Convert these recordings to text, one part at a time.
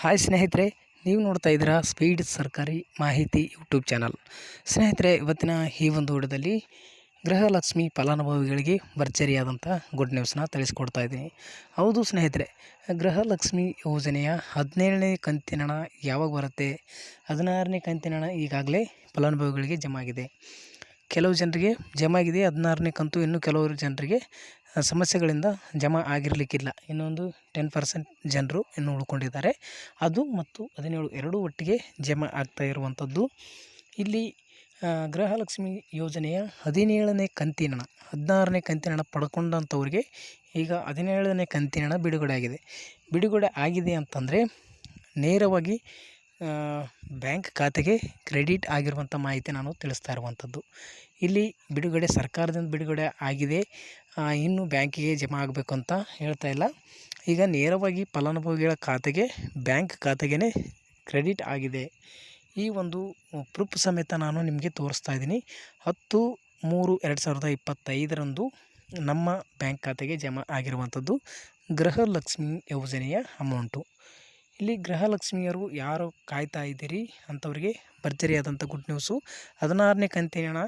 Hi ಸ್ನೇಹಿತರೆ, ನೀವು ನೋಡ್ತಾ ಇದ್ದೀರಾ ಸ್ಪೀಡ್ ಸರ್ಕಾರಿ ಮಾಹಿತಿ ಯೂಟ್ಯೂಬ್ ಚಾನಲ್ ಸ್ನೇಹಿತರೆ, ಇವತ್ತಿನ ಈ ಒಂದು ವಿಡಿಯೋದಲ್ಲಿ ಗೃಹಲಕ್ಷ್ಮಿ ಫಲಾನುಭವಿಗಳಿಗೆ ಭರ್ಜರಿಯಾದಂಥ ಗುಡ್ ನ್ಯೂಸ್ನ ತಿಳಿಸ್ಕೊಡ್ತಾ ಇದ್ದೀನಿ. ಹೌದು ಸ್ನೇಹಿತರೆ, ಗೃಹಲಕ್ಷ್ಮಿ ಯೋಜನೆಯ ಹದಿನೇಳನೇ ಕಂತಿನ ಯಾವಾಗ ಬರುತ್ತೆ? ಹದಿನಾರನೇ ಕಂತಿನ ಈಗಾಗಲೇ ಫಲಾನುಭವಿಗಳಿಗೆ ಜಮಾ ಆಗಿದೆ ಕೆಲವು ಜನರಿಗೆ ಜಮ ಆಗಿದೆ. ಹದಿನಾರನೇ ಕಂತು ಇನ್ನು ಕೆಲವರು ಜನರಿಗೆ ಸಮಸ್ಯೆಗಳಿಂದ ಜಮಾ ಆಗಿರಲಿಕ್ಕಿಲ್ಲ. ಇನ್ನೊಂದು ಟೆನ್ ಪರ್ಸೆಂಟ್ ಜನರು ಇನ್ನು ಉಳ್ಕೊಂಡಿದ್ದಾರೆ. ಅದು ಮತ್ತು ಹದಿನೇಳು, ಎರಡೂ ಒಟ್ಟಿಗೆ ಜಮಾ ಆಗ್ತಾ ಇರುವಂಥದ್ದು. ಇಲ್ಲಿ ಗೃಹಲಕ್ಷ್ಮಿ ಯೋಜನೆಯ ಹದಿನೇಳನೇ ಕಂತಿನ ಹದಿನಾರನೇ ಕಂತಿನ ಹಣ ಪಡ್ಕೊಂಡಂಥವ್ರಿಗೆ ಈಗ ಹದಿನೇಳನೇ ಕಂತಿನ ಹಣ ಬಿಡುಗಡೆ ಆಗಿದೆ. ಬಿಡುಗಡೆ ಆಗಿದೆ ಅಂತಂದರೆ, ನೇರವಾಗಿ ಬ್ಯಾಂಕ್ ಖಾತೆಗೆ ಕ್ರೆಡಿಟ್ ಆಗಿರುವಂಥ ಮಾಹಿತಿ ನಾನು ತಿಳಿಸ್ತಾ ಇರುವಂಥದ್ದು. ಇಲ್ಲಿ ಬಿಡುಗಡೆ ಸರ್ಕಾರದಿಂದ ಬಿಡುಗಡೆ ಆಗಿದೆ. ಇನ್ನು ಬ್ಯಾಂಕಿಗೆ ಜಮಾ ಆಗಬೇಕು ಅಂತ ಹೇಳ್ತಾ ಇಲ್ಲ. ಈಗ ನೇರವಾಗಿ ಫಲಾನುಭವಿಗಳ ಖಾತೆಗೆ, ಬ್ಯಾಂಕ್ ಖಾತೆಗೇ ಕ್ರೆಡಿಟ್ ಆಗಿದೆ. ಈ ಒಂದು ಪ್ರೂಫ್ ಸಮೇತ ನಾನು ನಿಮಗೆ ತೋರಿಸ್ತಾ ಇದ್ದೀನಿ. ಹತ್ತು ಮೂರು ಎರಡು ಸಾವಿರದ ಇಪ್ಪತ್ತೈದರಂದು ನಮ್ಮ ಬ್ಯಾಂಕ್ ಖಾತೆಗೆ ಜಮಾ ಆಗಿರುವಂಥದ್ದು ಗೃಹಲಕ್ಷ್ಮಿ ಯೋಜನೆಯ ಅಮೌಂಟು. ಇಲ್ಲಿ ಗೃಹಲಕ್ಷ್ಮಿಯರು ಯಾರು ಕಾಯ್ತಾ ಇದ್ದೀರಿ ಅಂಥವ್ರಿಗೆ ಭರ್ಜರಿಯಾದಂಥ ಗುಡ್ ನ್ಯೂಸು ಹದಿನಾರನೇ ಕಂತಿನ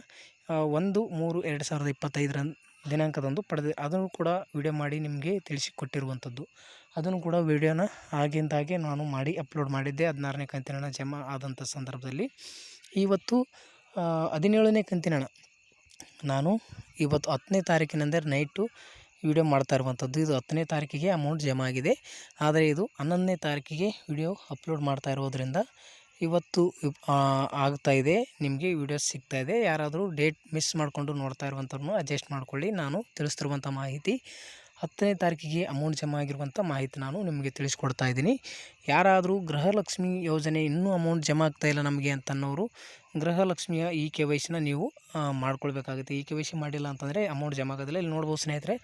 ಒಂದು, ಮೂರು, ಎರಡು ಸಾವಿರದ ಇಪ್ಪತ್ತೈದರ ದಿನಾಂಕದಂದು ಪಡೆದ, ಅದನ್ನು ಕೂಡ ವಿಡಿಯೋ ಮಾಡಿ ನಿಮಗೆ ತಿಳಿಸಿಕೊಟ್ಟಿರುವಂಥದ್ದು. ಅದನ್ನು ಕೂಡ ವಿಡಿಯೋನ ಆಗಿಂದಾಗೆ ನಾನು ಮಾಡಿ ಅಪ್ಲೋಡ್ ಮಾಡಿದ್ದೆ. ಹದಿನಾರನೇ ಕಂತಿನ ಜಮಾ ಆದಂಥ ಸಂದರ್ಭದಲ್ಲಿ. ಇವತ್ತು ಹದಿನೇಳನೇ ಕಂತಿನ ನಾನು ಇವತ್ತು ಹತ್ತನೇ ತಾರೀಕಿನಂದರೆ ನೈಟು ವಿಡಿಯೋ ಮಾಡ್ತಾ ಇರುವಂಥದ್ದು. ಇದು ಹತ್ತನೇ ತಾರೀಕಿಗೆ ಅಮೌಂಟ್ ಜಮಾ ಆಗಿದೆ. ಆದರೆ ಇದು ಹನ್ನೊಂದನೇ ತಾರೀಕಿಗೆ ವಿಡಿಯೋ ಅಪ್ಲೋಡ್ ಮಾಡ್ತಾ ಇರೋದ್ರಿಂದ ಇವತ್ತು ಆಗ್ತಾ ಇದೆ. ನಿಮಗೆ ವಿಡಿಯೋ ಸಿಗ್ತಾ ಇದೆ. ಯಾರಾದರೂ ಡೇಟ್ ಮಿಸ್ ಮಾಡಿಕೊಂಡು ನೋಡ್ತಾ ಇರುವಂಥವ್ರನ್ನು ಅಡ್ಜಸ್ಟ್ ಮಾಡಿಕೊಳ್ಳಿ. ನಾನು ತಿಳಿಸ್ತಿರುವಂಥ ಮಾಹಿತಿ ಹತ್ತನೇ ತಾರೀಕಿಗೆ ಅಮೌಂಟ್ ಜಮಾ ಆಗಿರುವಂಥ ಮಾಹಿತಿ ನಾನು ನಿಮಗೆ ತಿಳಿಸ್ಕೊಡ್ತಾ ಇದ್ದೀನಿ. ಯಾರಾದರೂ ಗೃಹಲಕ್ಷ್ಮಿ ಯೋಜನೆ ಇನ್ನೂ ಅಮೌಂಟ್ ಜಮಾ ಇಲ್ಲ ನಮಗೆ ಅಂತನ್ನೋರು, ಗೃಹಲಕ್ಷ್ಮಿಯ ಇ ಕೆ ವೈ ಸಿನ ನೀವು ಮಾಡ್ಕೊಳ್ಬೇಕಾಗುತ್ತೆ. ಇ ಕೆ ವೈ ಸಿ ಮಾಡಿಲ್ಲ ಅಂತಂದರೆ ಅಮೌಂಟ್ ಜಮಾ ಆಗೋದಿಲ್ಲ. ಇಲ್ಲಿ ನೋಡ್ಬೋದು ಸ್ನೇಹಿತರೆ,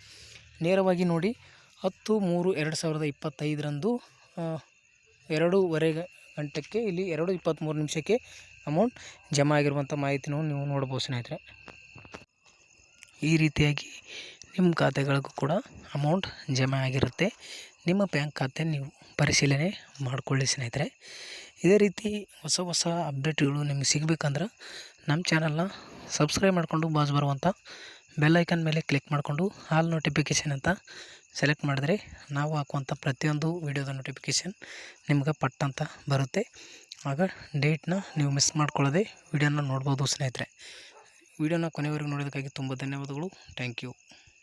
ನೇರವಾಗಿ ನೋಡಿ, ಹತ್ತು ಮೂರು ಎರಡು ಸಾವಿರದ ಇಪ್ಪತ್ತೈದರಂದು ಎರಡೂವರೆ ಗಂಟೆಗೆ ಇಲ್ಲಿ ಎರಡು ಇಪ್ಪತ್ತ್ಮೂರು ನಿಮಿಷಕ್ಕೆ ಅಮೌಂಟ್ ಜಮಾ ಆಗಿರುವಂಥ ಮಾಹಿತಿನೂ ನೀವು ನೋಡ್ಬೋದು ಸ್ನೇಹಿತರೆ. ಈ ರೀತಿಯಾಗಿ ನಿಮ್ಮ ಖಾತೆಗಳಿಗೂ ಕೂಡ ಅಮೌಂಟ್ ಜಮಾ ಆಗಿರುತ್ತೆ. ನಿಮ್ಮ ಬ್ಯಾಂಕ್ ಖಾತೆ ನೀವು ಪರಿಶೀಲನೆ ಮಾಡಿಕೊಳ್ಳಿ ಸ್ನೇಹಿತರೆ. ಇದೇ ರೀತಿ ಹೊಸ ಹೊಸ ಅಪ್ಡೇಟ್ಗಳು ನಿಮಗೆ ಸಿಗಬೇಕಂದ್ರೆ ನಮ್ಮ ಚಾನಲ್ನ ಸಬ್ಸ್ಕ್ರೈಬ್ ಮಾಡಿಕೊಂಡು ಬಾಜು ಬರುವಂಥ ಬೆಲ್ಲೈಕನ್ ಮೇಲೆ ಕ್ಲಿಕ್ ಮಾಡಿಕೊಂಡು ಆಲ್ ನೋಟಿಫಿಕೇಷನ್ ಅಂತ ಸೆಲೆಕ್ಟ್ ಮಾಡಿದ್ರೆ ನಾವು ಹಾಕುವಂಥ ಪ್ರತಿಯೊಂದು ವಿಡಿಯೋದ ನೋಟಿಫಿಕೇಷನ್ ನಿಮ್ಗೆ ಪಟ್ ಅಂತ ಬರುತ್ತೆ. ಆಗ ಡೇಟ್ನ ನೀವು ಮಿಸ್ ಮಾಡ್ಕೊಳ್ಳದೆ ವಿಡಿಯೋನ ನೋಡ್ಬೋದು ಸ್ನೇಹಿತರೆ. ವಿಡಿಯೋನ ಕೊನೆವರೆಗೂ ನೋಡೋದಕ್ಕಾಗಿ ತುಂಬ ಧನ್ಯವಾದಗಳು. Thank you